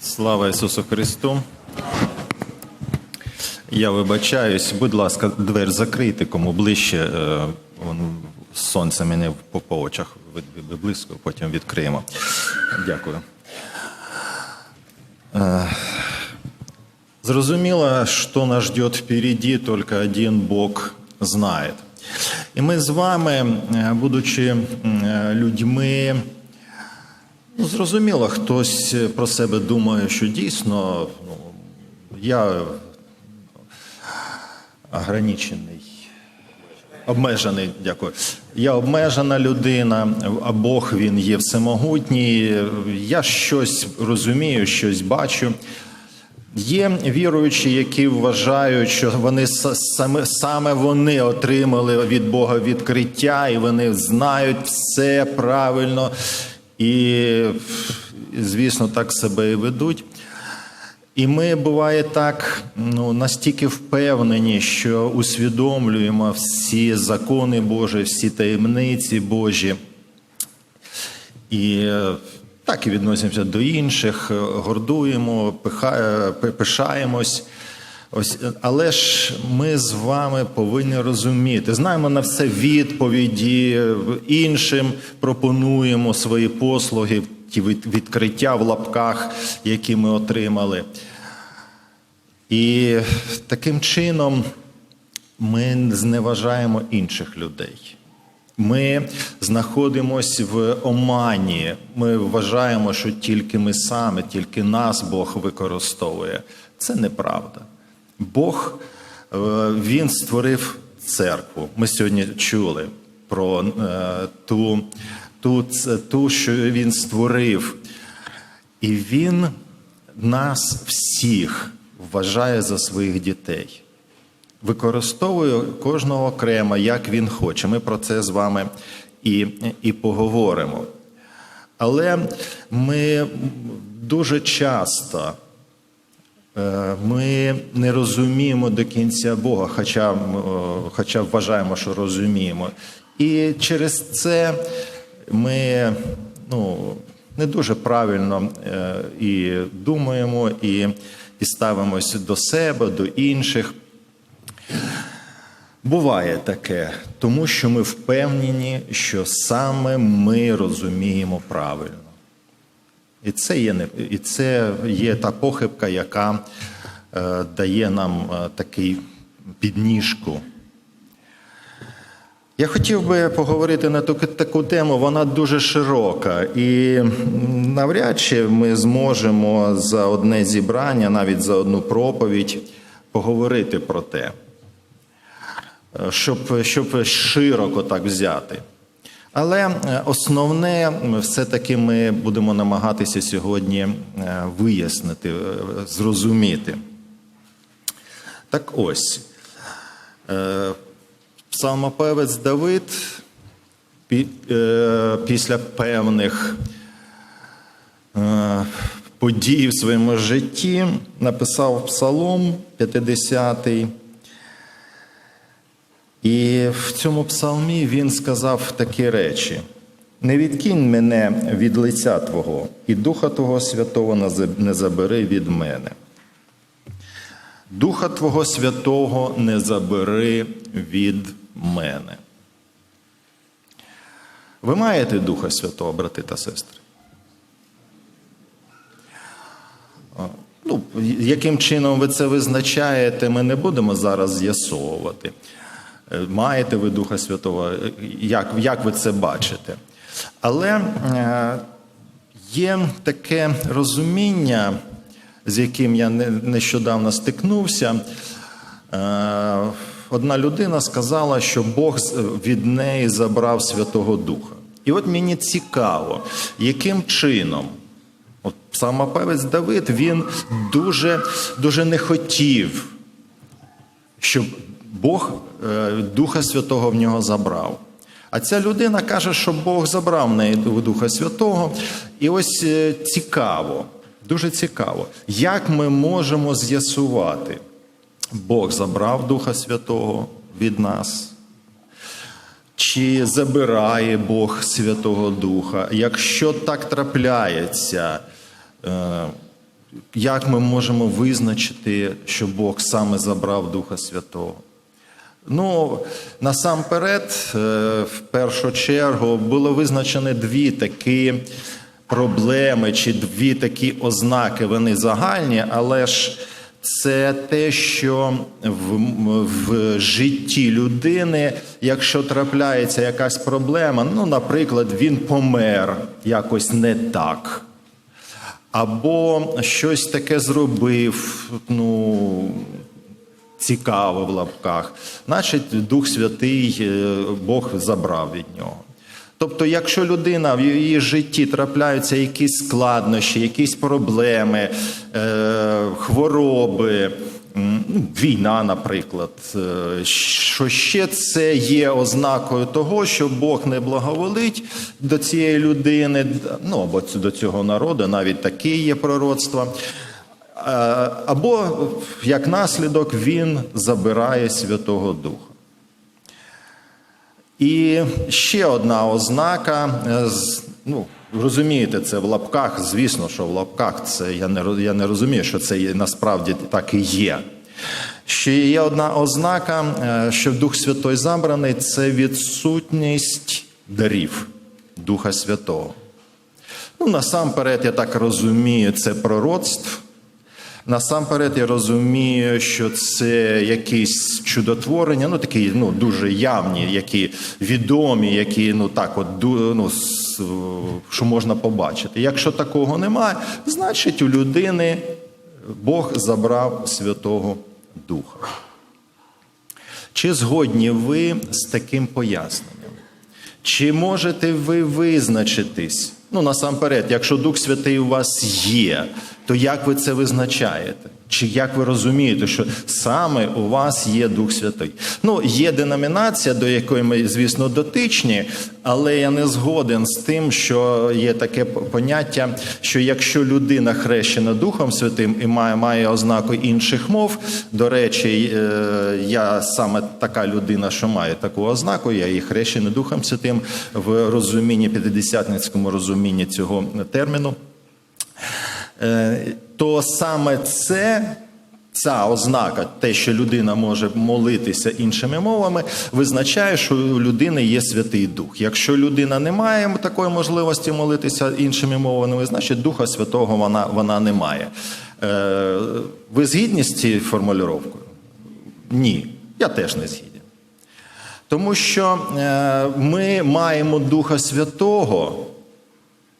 Слава Ісусу Христу. Я вибачаюсь, будь ласка, двері закрийте, кому ближче. е, Сонце мене по, очах близько, потім відкриємо. Дякую. Е, Зрозуміло, что нас ждет впереди, только один Бог знает. І ми з вами, е, будучи е, людьми, ну, зрозуміло, хтось про себе думає, що дійсно ну, я ограничений. Обмежений, дякую. Я обмежена людина, а Бог він є всемогутній. Я щось розумію, щось бачу. Є віруючі, які вважають, що вони саме, саме вони отримали від Бога відкриття, і вони знають все правильно, і, звісно, так себе і ведуть. І ми буває так ну, настільки впевнені, що усвідомлюємо всі закони Божі, всі таємниці Божі. І так і відносимося до інших, гордуємо, пиха- е, пишаємось. Ось, але ж ми з вами повинні розуміти, знаємо на все відповіді, іншим пропонуємо свої послуги, ті відкриття в лапках, які ми отримали. І таким чином ми зневажаємо інших людей. Ми знаходимося в омані. Ми вважаємо, що тільки ми самі, тільки нас Бог використовує. Це неправда. Бог е, Він створив церкву. Ми сьогодні чули про е, ту, ту, ту, що він створив. І він нас всіх вважає за своїх дітей використовує кожного окремо, як він хоче. Ми про це з вами і, і поговоримо. Але ми дуже часто ми не розуміємо до кінця Бога, хоча, е, хоча вважаємо, що розуміємо. І через це ми ну, не дуже правильно е, і думаємо, і, і ставимося до себе, до інших. Буває таке, тому що ми впевнені, що саме ми розуміємо правильно. І це є, не, і це є та похибка, яка е, дає нам е, такий підніжку. Я хотів би поговорити на таку, таку тему, вона дуже широка, і навряд чи ми зможемо за одне зібрання, навіть за одну проповідь, поговорити про те щоб, щоб широко так взяти. Але е, основне, все-таки ми будемо намагатися сьогодні е, вияснити, е, зрозуміти. Так ось, псалмопевець Давид після певних подій в своєму житті написав псалом 50 і в цьому псалмі він сказав такі речі: не відкинь мене від лиця Твого, і Духа Твого Святого не забери від мене. Духа Твого Святого не забери від мене. Ви маєте Духа Святого, брати та сестри? Ну, яким чином ви це визначаєте, ми не будемо зараз з'ясовувати. Е, Маєте ви Духа Святого, е, як, як ви це бачите? Але е, є таке розуміння, з яким я нещодавно стикнувся. Одна людина сказала, що Бог від неї забрав Святого Духа. І от мені цікаво, яким чином От псалмопевець Давид він дуже, дуже не хотів, щоб Бог е, Духа Святого в нього забрав. А ця людина каже, що Бог забрав в неї Духа Святого. І ось е, цікаво, дуже цікаво, як ми можемо з'ясувати, Бог забрав Духа Святого від нас. Чи забирає Бог Святого Духа? Якщо так трапляється, е, як ми можемо визначити, що Бог саме забрав Духа Святого? Ну, насамперед, е, в першу чергу, було визначені дві такі проблеми чи дві такі ознаки. Вони загальні, але ж це те, що в, в житті людини, якщо трапляється якась проблема, ну, наприклад, він помер якось не так. Або щось таке зробив, ну, цікаве в лапках, значить Дух Святий е, Бог забрав від нього. Тобто, якщо людина в її житті трапляються якісь складнощі, якісь проблеми, е, хвороби, ну, війна, наприклад, е, що ще це є ознакою того, що Бог не благоволить до цієї людини, ну або до цього народу, навіть такі є пророцтва. Е, Або як наслідок він забирає Святого Духа. І ще одна ознака, е, ну, розумієте, це в лапках, звісно, що в лапках це я не, я не розумію, що це насправді так і є. Ще є одна ознака, е, що Дух Святой забраний це відсутність дарів Духа Святого. Ну, насамперед, я так розумію, це пророцтв. Насамперед, я розумію, що це якісь чудотворення, ну такі ну, дуже явні, які відомі, які ну так, от ну, що можна побачити. Якщо такого немає, значить у людини Бог забрав Святого Духа. Чи згодні ви з таким поясненням? Чи можете ви визначитись? Ну, насамперед, якщо Дух Святий у вас є, то як ви це визначаєте? Чи як ви розумієте, що саме у вас є Дух Святий? Ну, є деномінація, до якої ми, звісно, дотичні, але я не згоден з тим, що є таке поняття, що якщо людина хрещена Духом Святим і має, має ознаку інших мов, до речі, е, я саме така людина, що має таку ознаку, я і хрещений Духом Святим в розумінні, п'ятидесятницькому розумінні цього терміну. Е, то саме це. Ця ознака, те, що людина може молитися іншими мовами, визначає, що у людини є Святий Дух. Якщо людина не має такої можливості молитися іншими мовами, значить Духа Святого вона, вона не має. Е, ви згідні з цією формулюванням? Ні, я теж не згідний. Тому що е, ми маємо Духа Святого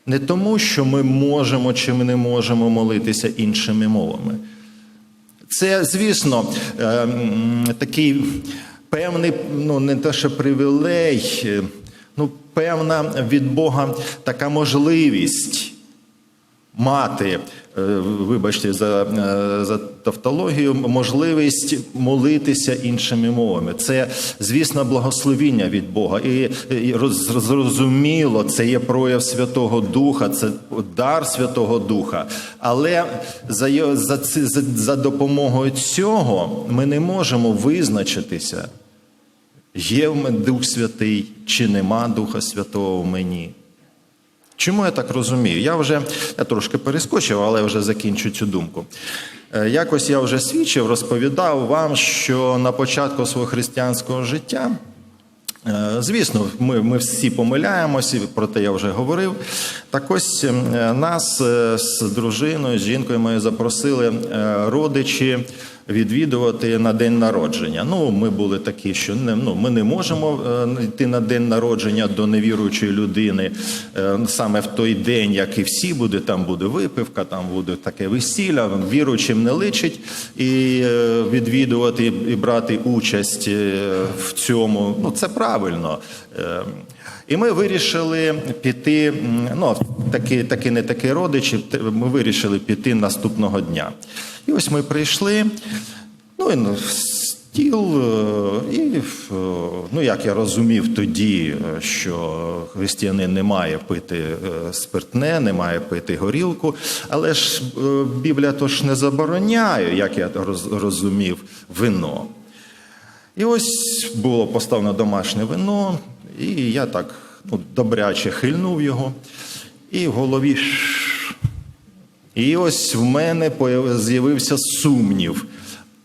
не тому, що ми можемо чи ми не можемо молитися іншими мовами. Це, звісно, е, такий певний, ну не те, що привілей, е, ну, певна від Бога така можливість мати, е, вибачте за, е, за тавтологію, можливість молитися іншими мовами. Це, звісно, благословіння від Бога. І, і роз- зрозуміло, це є прояв Святого Духа, це дар Святого Духа. Але за, за, за, за допомогою цього ми не можемо визначитися, є в мене Дух Святий чи нема Духа Святого в мені. Чому я так розумію? Я вже я трошки перескочив, але вже закінчу цю думку. Е, Якось я вже свідчив, розповідав вам, що на початку свого християнського життя, е, звісно, ми, ми всі помиляємося, про те я вже говорив. Так ось е, нас з дружиною, з жінкою моєю запросили родичі відвідувати на день народження. Ну, ми були такі, що не, ну, ми не можемо е, йти на день народження до невіруючої людини е, саме в той день, як і всі буде, там буде випивка, там буде таке весілля, віруючим не личить і е, відвідувати і брати участь в цьому. Ну, це правильно. І ми вирішили піти, ну, такі, такі не такі родичі, ми вирішили піти наступного дня. І ось ми прийшли, ну і стіл, е, і е, ну як я розумів тоді, е, що християнин не має пити спиртне, не має пити горілку, але ж Біблія то ж не забороняє, як я розумів, вино. І ось було поставлено домашнє вино, і я так ну, добряче хильнув його, і в голові І ось в мене з'явився сумнів.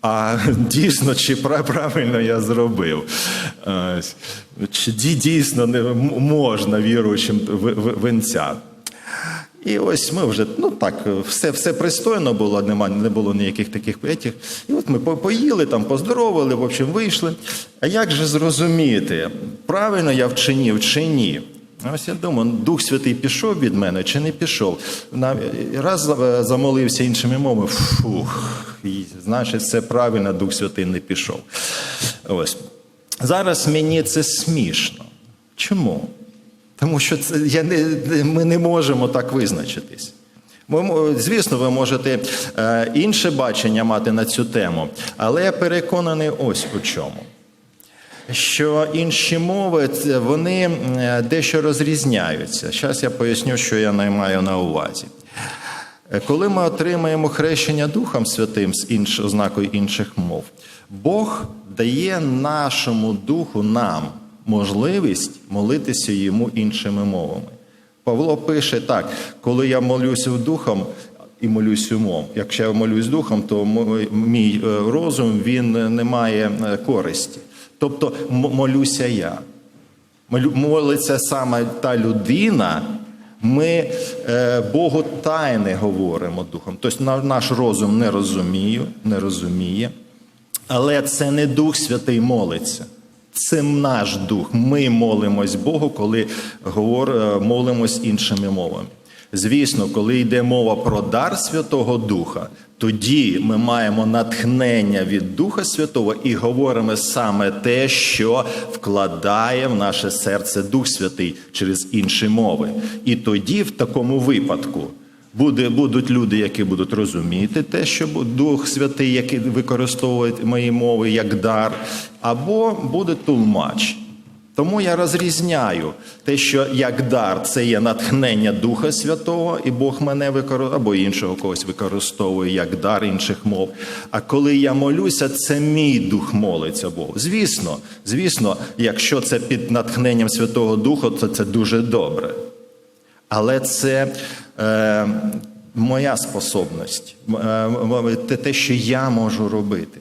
А дійсно, чи правильно я зробив? Чи дійсно можна віруючим венця? І ось ми вже, ну так, все, все пристойно було, нема, не було ніяких таких етіх. І от ми поїли, там, поздоровали, в общем, вийшли. А як же зрозуміти, правильно я вчинив чи ні? Ось я думаю, Дух Святий пішов від мене чи не пішов. Раз замолився іншими мовами, фух, і, значить, це правильно, Дух Святий не пішов. Ось. Зараз мені це смішно. Чому? Тому що це, я не, ми не можемо так визначитись. Ви, мо- звісно, ви можете е, інше бачення мати на цю тему, але я переконаний ось у чому. Що інші мови вони е, дещо розрізняються. Зараз я поясню, що я не маю на увазі. Е, Коли ми отримаємо хрещення Духом Святим з інш, ознакою інших мов, Бог дає нашому духу нам можливість молитися йому іншими мовами. Павло пише так: коли я молюся духом і молюсь умом. Якщо я молюсь духом, то мій е, розум він не має е, користі. Тобто молюся я. Молиться саме та людина, ми е, Богу тайне говоримо духом. Тобто наш розум не розуміє, не розуміє. Але це не Дух Святий молиться. Це наш дух. Ми молимось Богу, коли говор, е, молимось іншими мовами. Звісно, коли йде мова про дар Святого Духа, тоді ми маємо натхнення від Духа Святого і говоримо саме те, що вкладає в наше серце Дух Святий через інші мови. І тоді, в такому випадку, Буде, будуть люди, які будуть розуміти те, що Дух Святий, який використовує мої мови як дар, або буде тулмач. Тому я розрізняю те, що як дар це є натхнення Духа Святого, і Бог мене використовує, або іншого когось використовує як дар інших мов. А коли я молюся, це мій дух молиться Богу. Звісно, звісно, якщо це під натхненням Святого Духа, то це дуже добре. Але це е, моя способність, е, те, що я можу робити.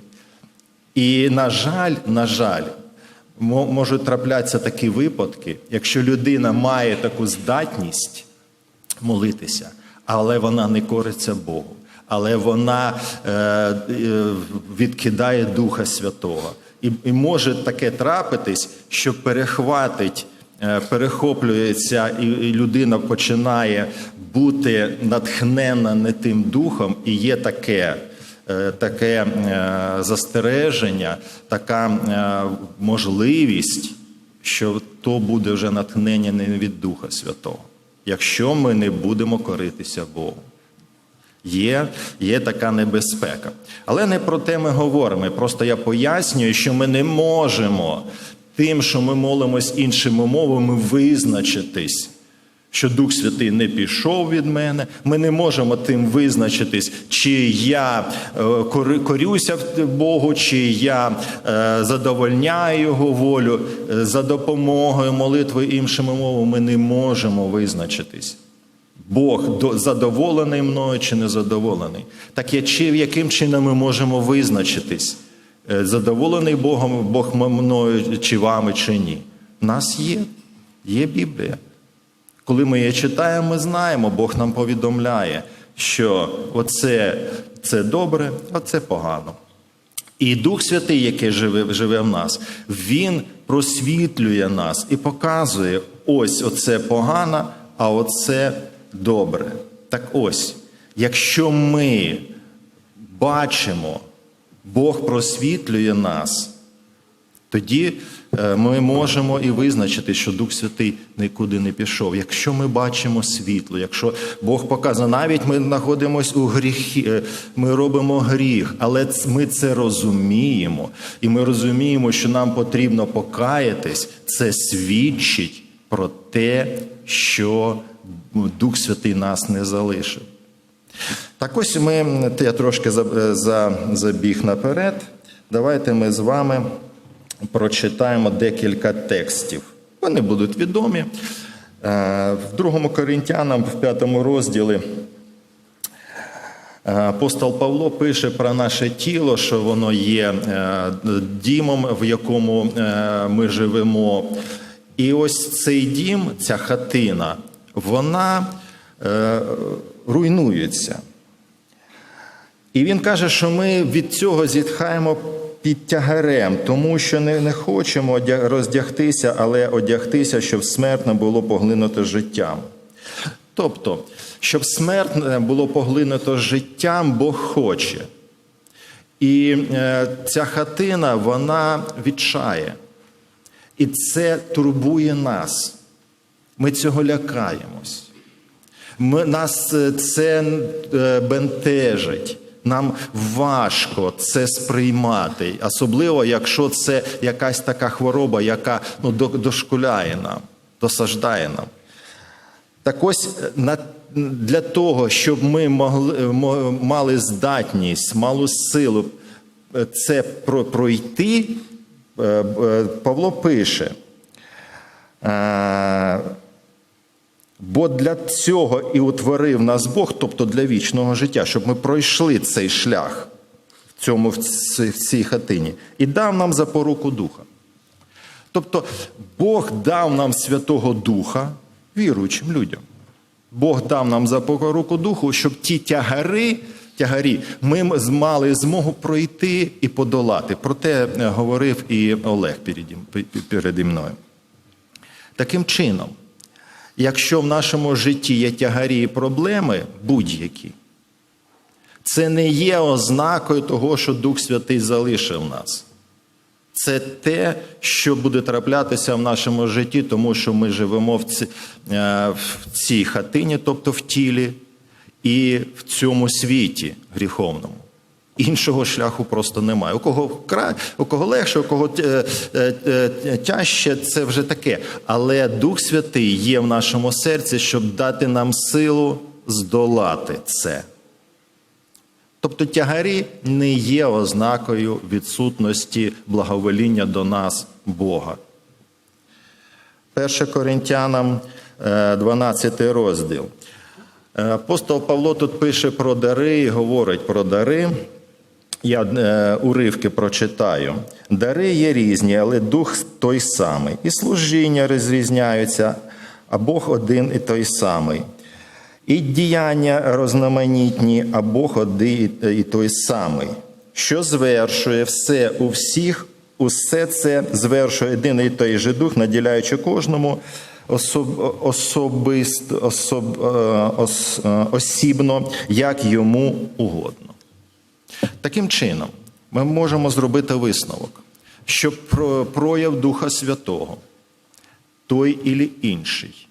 І, на жаль, на жаль, можуть траплятися такі випадки, якщо людина має таку здатність молитися, але вона не кориться Богу, але вона е, е, відкидає Духа Святого. І, і може таке трапитись, що перехватить, перехоплюється, і, людина починає бути натхнена не тим духом, і є таке е, таке е, застереження, така е, можливість, що то буде вже натхнення не від Духа Святого, якщо ми не будемо коритися Богу. Є, є така небезпека. Але не про те ми говоримо. Просто я пояснюю, що ми не можемо тим, що ми молимось іншими мовами, визначитись, що Дух Святий не пішов від мене. Ми не можемо тим визначитись, чи я е, корюся Богу, чи я е, задовольняю Його волю Е, за допомогою молитви іншими мовами. Ми не можемо визначитись. Бог задоволений мною чи не задоволений. Так яким чином ми можемо визначитись, задоволений Богом Бог мною чи вами, чи ні? У нас є, є Біблія. Коли ми її читаємо, ми знаємо, Бог нам повідомляє, що оце це добре, а це погано. І Дух Святий, який живе, живе в нас, він просвітлює нас і показує: ось оце погано, а оце добре. Так ось, якщо ми бачимо, Бог просвітлює нас, тоді е, ми можемо і визначити, що Дух Святий нікуди не пішов. Якщо ми бачимо світло, якщо Бог показує, навіть ми знаходимося у гріхі, е, ми робимо гріх, але ми це розуміємо, і ми розуміємо, що нам потрібно покаятись, це свідчить про те, що Дух Святий нас не залишив. Так ось ми, я трошки за- забіг наперед. Давайте ми з вами прочитаємо декілька текстів. Вони будуть відомі. Е, В другому Коринтянам, в п'ятому розділі, Е, Апостол Павло пише про наше тіло, що воно є е, дімом, в якому е, ми живемо. І ось цей дім, ця хатина, вона е, руйнується. І він каже, що ми від цього зітхаємо під тягарем, тому що не, не хочемо роздягтися, але одягтися, щоб смерть не було поглинуто життям. Тобто, щоб смерть не було поглинуто життям, Бог хоче. І е, ця хатина, вона відчає. І це турбує нас. Ми цього лякаємось. Ми, нас е, це е, бентежить. Нам важко це сприймати, особливо якщо це якась така хвороба, яка ну, дошкуляє нам, досаждає нам. Так ось е, на, для того, щоб ми могли, мали здатність, малу силу е, це пройти, е, е, Павло пише. Бо для цього і утворив нас Бог, тобто для вічного життя, щоб ми пройшли цей шлях в цьому в ці- в цій хатині, і дав нам запоруку духа. Тобто Бог дав нам Святого Духа віруючим людям. Бог дав нам запоруку духу, щоб ті тягари, тягарі ми мали змогу пройти і подолати. Про те е, говорив і Олег переді мною. Таким чином, якщо в нашому житті є тягарі і проблеми будь-які, це не є ознакою того, що Дух Святий залишив нас. Це те, що буде траплятися в нашому житті, тому що ми живемо в ці- е, в цій хатині, тобто в тілі, і в цьому світі гріховному. Іншого шляху просто немає. У кого кра... у кого легше, у кого е, е, е, тяжче, це вже таке. Але Дух Святий є в нашому серці, щоб дати нам силу здолати це. Тобто тягарі не є ознакою відсутності благовоління до нас Бога. 1 Коринтянам е, 12 розділ. Апостол Павло тут пише про дари і говорить про дари. Я е, уривки прочитаю. Дари є різні, але дух той самий. І служіння розрізняються, а Бог один і той самий. І діяння розноманітні, а Бог один і той самий, що звершує все у всіх, усе це звершує один і той же дух, наділяючи кожному особ, особисто, особ, е, ос, е, осібно, як йому угодно. Таким чином, ми можемо зробити висновок, що прояв Духа Святого, той і інший,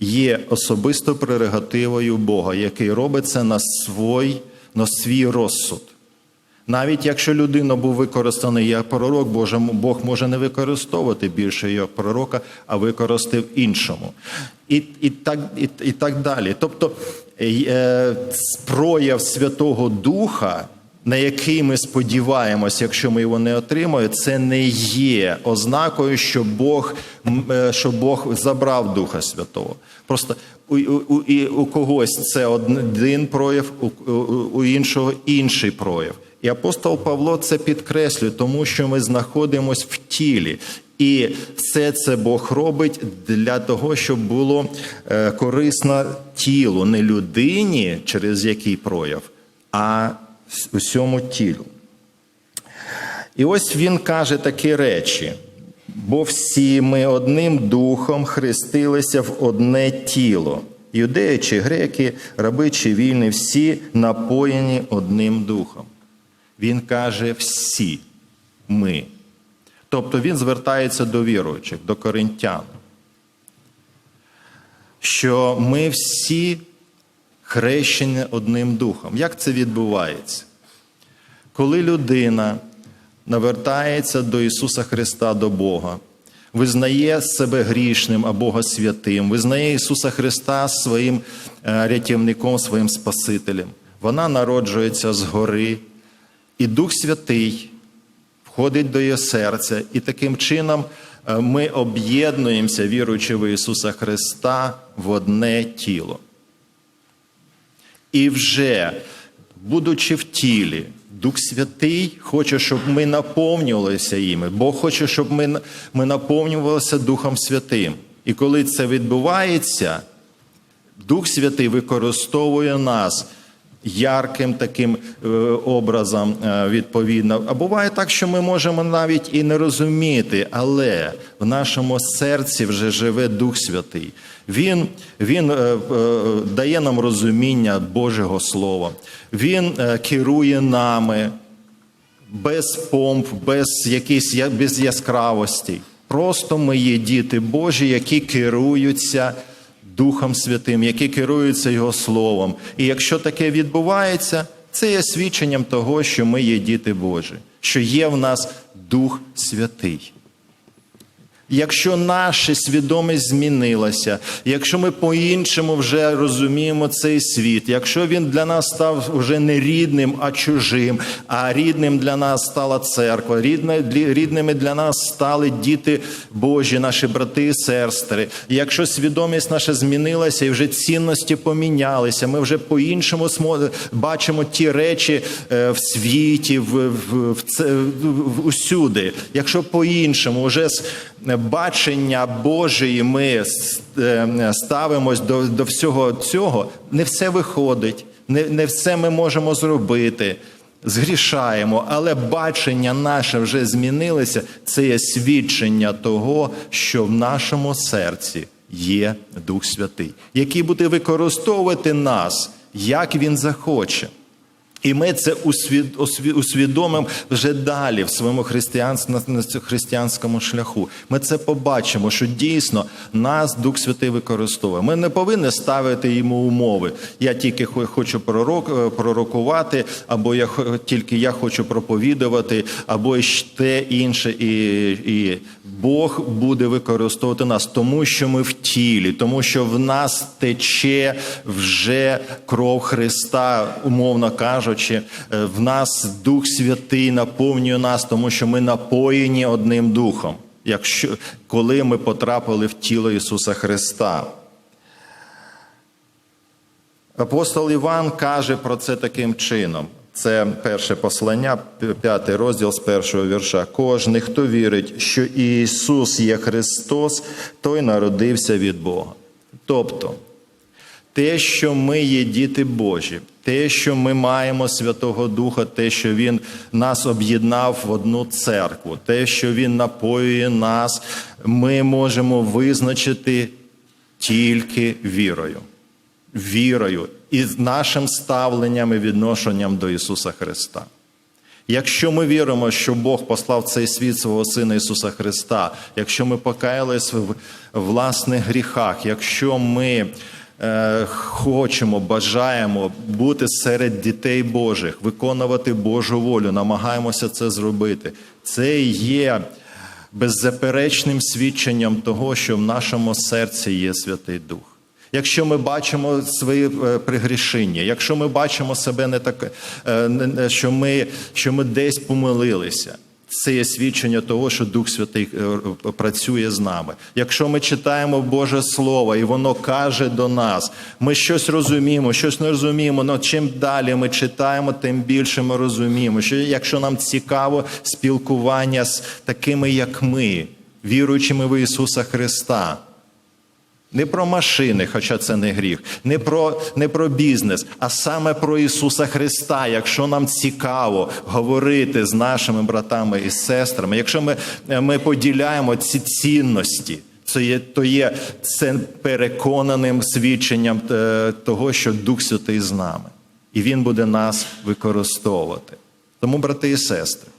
є особисто прерогативою Бога, який робить це на свій, на свій розсуд. Навіть якщо людина був використаний як пророк, Боже, Бог може не використовувати більше як пророка, а використав іншому. І, і, так, і, і так далі. Тобто е, прояв Святого Духа, на який ми сподіваємося, якщо ми його не отримаємо, це не є ознакою, що Бог, е, що Бог забрав Духа Святого. Просто у, у, і у когось це один прояв, у, у, іншого інший прояв. І апостол Павло це підкреслює, тому що ми знаходимося в тілі. І все це Бог робить для того, щоб було е, корисно тілу, не людині, через який прояв, а усьому тілу. І ось він каже такі речі: бо всі ми одним духом хрестилися в одне тіло. Юдеї чи греки, раби чи вільні, всі напоєні одним духом. Він каже всі ми. Тобто він звертається до віруючих, до коринтян, що ми всі хрещені одним духом. Як це відбувається? Коли людина навертається до Ісуса Христа, до Бога, визнає себе грішним, а Бога святим, визнає Ісуса Христа своїм е, рятівником, своїм Спасителем, вона народжується згори, і Дух Святий входить до її серця, і таким чином е, ми об'єднуємося, віруючи в Ісуса Христа, в одне тіло. І вже будучи в тілі, Дух Святий хоче, щоб ми наповнювалися іми. Бог хоче, щоб ми, ми наповнювалися Духом Святим. І коли це відбувається, Дух Святий використовує нас ярким таким е, образом е, відповідно. А буває так, що ми можемо навіть і не розуміти, але в нашому серці вже живе Дух Святий. Він, він е, е, дає нам розуміння Божого Слова. Він е, керує нами без помп, без якісь без яскравостей. Просто ми є діти Божі, які керуються Духом Святим, які керуються Його Словом. І якщо таке відбувається, це є свідченням того, що ми є діти Божі, що є в нас Дух Святий. Якщо наша свідомість змінилася, якщо ми по-іншому вже розуміємо цей світ, якщо він для нас став вже не рідним, а чужим, а рідним для нас стала церква, рідними для нас стали діти Божі, наші брати і сестри. Якщо свідомість наша змінилася і вже цінності помінялися, ми вже по-іншому бачимо ті речі е, в світі, в, в, в, в- в- усюди. Якщо по-іншому, вже бачення Божої ми е, ставимось до, до всього цього, не все виходить, не, не все ми можемо зробити. Згрішаємо, але бачення наше вже змінилося. Це є свідчення того, що в нашому серці є Дух Святий, який буде використовувати нас, як він захоче. І ми це усвідомимо вже далі в своєму християнському шляху. Ми це побачимо, що дійсно нас Дух Святий використовує. Ми не повинні ставити йому умови. Я тільки хо- хочу пророк, е, пророкувати, або я тільки я хочу проповідувати, або те інше. І, і Бог буде використовувати нас, тому що ми в тілі, тому що в нас тече вже кров Христа, умовно кажучи, Е, в нас Дух Святий наповнює нас, тому що ми напоєні одним духом, якщо коли ми потрапили в тіло Ісуса Христа. Апостол Іван каже про це таким чином. Це перше послання, п'ятий розділ з першого вірша. Кожний, хто вірить, що Ісус є Христос, той народився від Бога. Тобто, те, що ми є діти Божі, те, що ми маємо Святого Духа, те, що Він нас об'єднав в одну церкву, те, що Він напоює нас, ми можемо визначити тільки вірою. Вірою і нашим ставленням і відношенням до Ісуса Христа. Якщо ми віримо, що Бог послав цей світ свого Сина Ісуса Христа, якщо ми покаялись в власних гріхах, якщо ми хочемо, бажаємо бути серед дітей Божих, виконувати Божу волю, намагаємося це зробити, це є беззаперечним свідченням того, що в нашому серці є Святий Дух. Якщо ми бачимо свої е, пригрішення, якщо ми бачимо себе не так, е, що ми, що ми десь помилилися, це є свідчення того, що Дух Святий е, працює з нами. Якщо ми читаємо Боже Слово і воно каже до нас, ми щось розуміємо, щось не розуміємо, але чим далі ми читаємо, тим більше ми розуміємо. Що якщо нам цікаво спілкування з такими, як ми, віруючими в Ісуса Христа. Не про машини, хоча це не гріх, не про, не про бізнес, а саме про Ісуса Христа. Якщо нам цікаво говорити з нашими братами і сестрами, якщо ми, ми поділяємо ці цінності, це є, то є це переконаним свідченням е, того, що Дух Святий з нами, і Він буде нас використовувати. Тому, брати і сестри,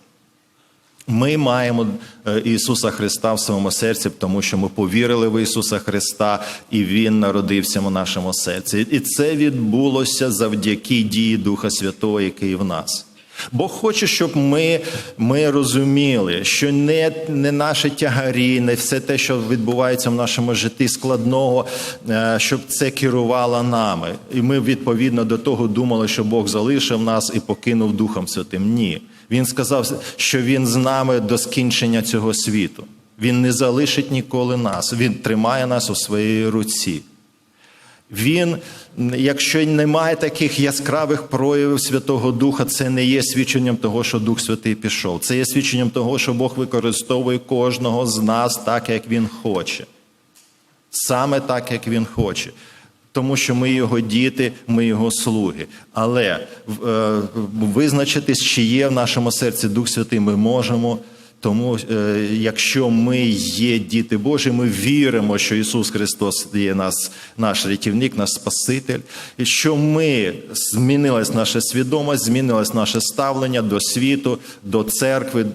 ми маємо е, Ісуса Христа в своєму серці, тому що ми повірили в Ісуса Христа, і Він народився в нашому серці. І це відбулося завдяки дії Духа Святого, який в нас. Бог хоче, щоб ми, ми розуміли, що не, не наші тягарі, не все те, що відбувається в нашому житті складного, е, щоб це керувало нами. І ми відповідно до того думали, що Бог залишив нас і покинув Духом Святим. Ні. Він сказав, що Він з нами до скінчення цього світу. Він не залишить ніколи нас. Він тримає нас у своїй руці. Він, якщо немає таких яскравих проявів Святого Духа, це не є свідченням того, що Дух Святий пішов. Це є свідченням того, що Бог використовує кожного з нас так, як Він хоче. Саме так, як Він хоче. Тому що ми його діти, ми його слуги. Але е, визначитись, чи є в нашому серці Дух Святий, ми можемо. Тому, е, якщо ми є діти Божі, ми віримо, що Ісус Христос є нас, наш рятівник, наш Спаситель, і що ми змінилась наша свідомість, змінилось наше ставлення до світу, до церкви.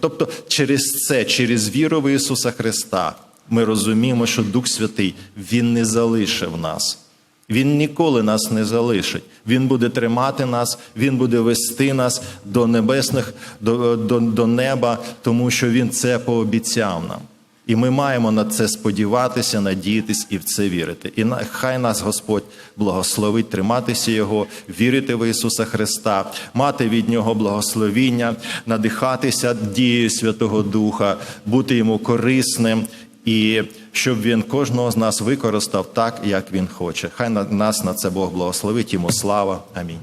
Тобто, через це, через віру в Ісуса Христа, ми розуміємо, що Дух Святий Він не залишив нас. Він ніколи нас не залишить. Він буде тримати нас, він буде вести нас до небесних, до, до, до неба, тому що він це пообіцяв нам. І ми маємо на це сподіватися, надіятись і в це вірити. І хай нас Господь благословить триматися Його, вірити в Ісуса Христа, мати від Нього благословіння, надихатися дією Святого Духа, бути йому корисним і щоб він кожного з нас використав так, як він хоче. Хай на- нас на це Бог благословить, йому слава. Амінь.